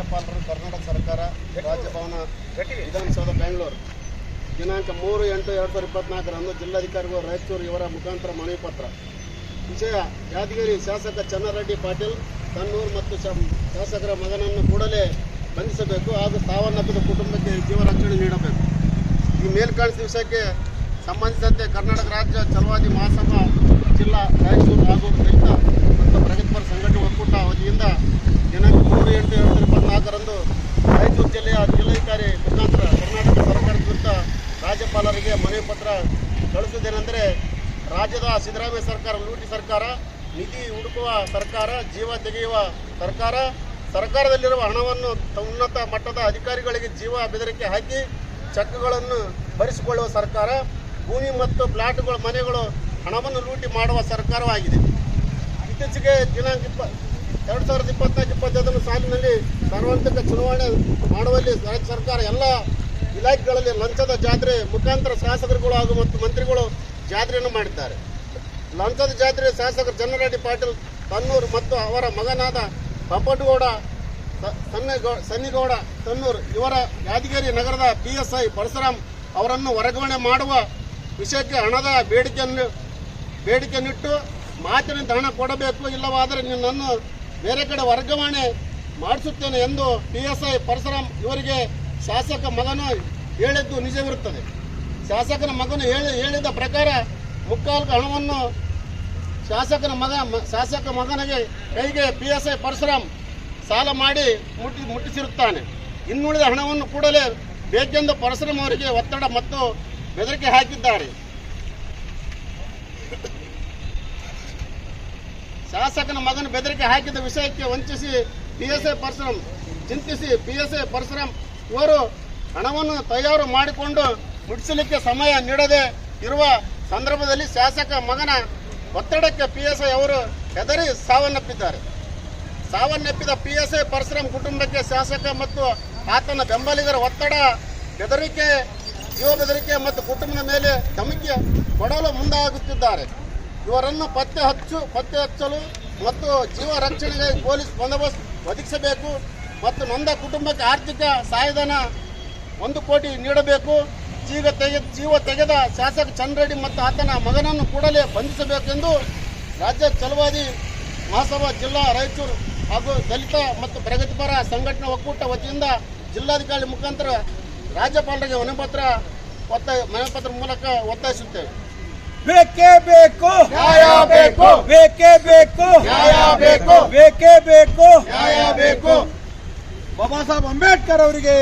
ರಾಜ್ಯಪಾಲರು, ಕರ್ನಾಟಕ ಸರ್ಕಾರ, ರಾಜ್ಯಭವನ, ವಿಧಾನಸೌಧ, ಬೆಂಗಳೂರು. ದಿನಾಂಕ ಮೂರು, ಎಂಟು, ಎರಡು ಸಾವಿರದ ಇಪ್ಪತ್ನಾಲ್ಕರಂದು ಜಿಲ್ಲಾಧಿಕಾರಿಗಳು ರಾಯಚೂರು ಇವರ ಮುಖಾಂತರ ಮನವಿ ಪತ್ರ. ವಿಷಯ ಯಾದಗಿರಿ ಶಾಸಕ ಚನ್ನಾರೆಡ್ಡಿ ಪಾಟೀಲ್ ತನ್ನೂರು ಮತ್ತು ಶಾಸಕರ ಮಗನನ್ನು ಕೂಡಲೇ ಬಂಧಿಸಬೇಕು ಹಾಗೂ ಸಾವನ್ನಪ್ಪಿದ ಕುಟುಂಬಕ್ಕೆ ಜೀವ ರಕ್ಷಣೆ ನೀಡಬೇಕು. ಈ ಮೇಲ್ಕಾಣಿಸ ವಿಷಯಕ್ಕೆ ಸಂಬಂಧಿಸಿದಂತೆ ಕರ್ನಾಟಕ ರಾಜ್ಯ ಚಲವಾದಿ ಮಹಾಸಭಾ ಜಿಲ್ಲಾ ರಾಯಚೂರು ಹಾಗೂ ರೈತ ಮತ್ತು ಪ್ರಗತಿಪರ ರಾಜ್ಯಪಾಲರಿಗೆ ಮನೆ ಪತ್ರ ಕಳಿಸುವುದೇನೆಂದರೆ ರಾಜ್ಯದ ಸಿದ್ದರಾಮಯ್ಯ ಸರ್ಕಾರ, ಲೂಟಿ ಸರ್ಕಾರ, ನಿಧಿ ಹುಡುಕುವ ಸರ್ಕಾರ, ಜೀವ ತೆಗೆಯುವ ಸರ್ಕಾರ, ಸರ್ಕಾರದಲ್ಲಿರುವ ಹಣವನ್ನು ಉನ್ನತ ಮಟ್ಟದ ಅಧಿಕಾರಿಗಳಿಗೆ ಜೀವ ಬೆದರಿಕೆ ಹಾಕಿ ಚೆಕ್ಗಳನ್ನು ಭರಿಸಿಕೊಳ್ಳುವ ಸರ್ಕಾರ, ಭೂಮಿ ಮತ್ತು ಫ್ಲಾಟ್ಗಳು ಮನೆಗಳು ಹಣವನ್ನು ಲೂಟಿ ಮಾಡುವ ಸರ್ಕಾರವಾಗಿದೆ. ಇತ್ತೀಚೆಗೆ ದಿನಾಂಕ ಇಪ್ಪ ಎರಡು ಸಾವಿರದ ಇಪ್ಪತ್ನಾಲ್ಕು ಇಪ್ಪತ್ತೈದರ ಸಾಲಿನಲ್ಲಿ ಸಾರ್ವತ್ರಿಕ ಚುನಾವಣೆ ಮಾಡುವಲ್ಲಿ ರಾಜ್ಯ ಸರ್ಕಾರ ಎಲ್ಲ ಇಲಾಖೆಗಳಲ್ಲಿ ಲಂಚದ ಜಾತ್ರೆ ಮುಖಾಂತರ ಶಾಸಕರುಗಳು ಹಾಗೂ ಮತ್ತು ಮಂತ್ರಿಗಳು ಜಾತ್ರೆಯನ್ನು ಮಾಡಿದ್ದಾರೆ. ಲಂಚದ ಜಾತ್ರೆ ಶಾಸಕರು ಚನ್ನರೆಡ್ಡಿ ಪಾಟೀಲ್ ತನ್ನೂರು ಮತ್ತು ಅವರ ಮಗನಾದ ಪಪ್ಪಟಗೌಡ ಸನ್ನಿಗೌಡ ತನ್ನೂರು, ಇವರ ಯಾದಗಿರಿ ನಗರದ ಪಿ ಎಸ್ ಐ ಪರಶುರಾಮ್ ಅವರನ್ನು ವರ್ಗಾವಣೆ ಮಾಡುವ ವಿಷಯಕ್ಕೆ ಹಣದ ಬೇಡಿಕೆಯನ್ನು, ಬೇಡಿಕೆಯನ್ನಿಟ್ಟು ಮಾತಿನಿಂದ ಹಣ ಕೊಡಬೇಕು ಇಲ್ಲವಾದರೆ ನನ್ನನ್ನು ಬೇರೆ ಕಡೆ ವರ್ಗಾವಣೆ ಮಾಡಿಸುತ್ತೇನೆ ಎಂದು ಪಿ ಎಸ್ ಐ ಪರಶುರಾಮ್ ಇವರಿಗೆ ಶಾಸಕ ಮಗನು ಹೇಳಿದ್ದು ನಿಜವಿರುತ್ತದೆ. ಶಾಸಕನ ಮಗನು ಹೇಳಿ, ಹೇಳಿದ ಪ್ರಕಾರ ಮುಕ್ಕಾಲು ಹಣವನ್ನು ಶಾಸಕನ ಮಗ ಶಾಸಕ ಮಗನಿಗೆ ಕೈಗೆ ಪಿ ಎಸ್ ಐ ಪರಶುರಾಮ್ ಸಾಲ ಮಾಡಿ ಮುಟ್ಟಿ, ಮುಟ್ಟಿಸಿರುತ್ತಾನೆ. ಇನ್ನುಳಿದ ಹಣವನ್ನು ಕೂಡಲೇ ಬೇಕೆಂದು ಪರಶುರಾಮ್ ಅವರಿಗೆ ಒತ್ತಡ ಮತ್ತು ಬೆದರಿಕೆ ಹಾಕಿದ್ದಾರೆ. ಶಾಸಕನ ಮಗನ ಬೆದರಿಕೆ ಹಾಕಿದ ವಿಷಯಕ್ಕೆ ವಂಚಿಸಿ ಪಿ ಎಸ್ ಐ ಪರಶುರಾಮ್ ಚಿಂತಿಸಿ, ಪಿ ಎಸ್ ಐ ಪರಶುರಾಮ್ ಇವರು ಹಣವನ್ನು ತಯಾರು ಮಾಡಿಕೊಂಡು ಮುಟ್ಟಿಸಲಿಕ್ಕೆ ಸಮಯ ನೀಡದೆ ಇರುವ ಸಂದರ್ಭದಲ್ಲಿ ಶಾಸಕ ಮಗನ ಒತ್ತಡಕ್ಕೆ ಪಿ ಎಸ್ ಐ ಅವರು ಹೆದರಿ ಸಾವನ್ನಪ್ಪಿದ್ದಾರೆ. ಸಾವನ್ನಪ್ಪಿದ ಪಿ ಎಸ್ ಐ ಪರಶುರಾಮ್ ಕುಟುಂಬಕ್ಕೆ ಶಾಸಕ ಮತ್ತು ಆತನ ಬೆಂಬಲಿಗರ ಒತ್ತಡ, ಬೆದರಿಕೆ ಜೀವ ಬೆದರಿಕೆ ಮತ್ತು ಕುಟುಂಬದ ಮೇಲೆ ಧಮಕಿ ಕೊಡಲು ಮುಂದಾಗುತ್ತಿದ್ದಾರೆ. ಇವರನ್ನು ಪತ್ತೆ ಹಚ್ಚು, ಪತ್ತೆ ಹಚ್ಚಲು ಮತ್ತು ಜೀವ ರಕ್ಷಣೆಗೆ ಪೊಲೀಸ್ ಬಂದೋಬಸ್ತ್ ಒದಗಿಸಬೇಕು. ಮತ್ತು ನೊಂದ ಕುಟುಂಬಕ್ಕೆ ಆರ್ಥಿಕ ಸಹಾಯಧನ ಒಂದು ಕೋಟಿ ನೀಡಬೇಕು. ಜೀವ ತೆಗೆ ಜೀವ ತೆಗೆದ ಶಾಸಕ ಚಂದ್ರೆಡ್ಡಿ ಮತ್ತು ಆತನ ಮಗನನ್ನು ಕೂಡಲೇ ಬಂಧಿಸಬೇಕೆಂದು ರಾಜ್ಯ ಚಲುವಾದಿ ಮಹಾಸಭಾ ಜಿಲ್ಲಾ ರಾಯಚೂರು ಹಾಗೂ ದಲಿತ ಮತ್ತು ಪ್ರಗತಿಪರ ಸಂಘಟನೆ ಒಕ್ಕೂಟ ವತಿಯಿಂದ ಜಿಲ್ಲಾಧಿಕಾರಿ ಮುಖಾಂತರ ರಾಜ್ಯಪಾಲರಿಗೆ ಮನೆಪತ್ರ ಒತ್ತಾಯ ಮನಪತ್ರ ಮೂಲಕ ಒತ್ತಾಯಿಸುತ್ತೇವೆ. ಬೇಕೇ ಬೇಕು. ನ್ಯಾಯ ಬೇಕು. ಬೇಕೇ ಬೇಕು. ನ್ಯಾಯ ಬೇಕು. ಬೇಕೇ ಬೇಕು. ನ್ಯಾಯ ಬೇಕು. ಬಾಬಾ ಸಾಹೇಬ್ ಅಂಬೇಡ್ಕರ್ ಅವರಿಗೆ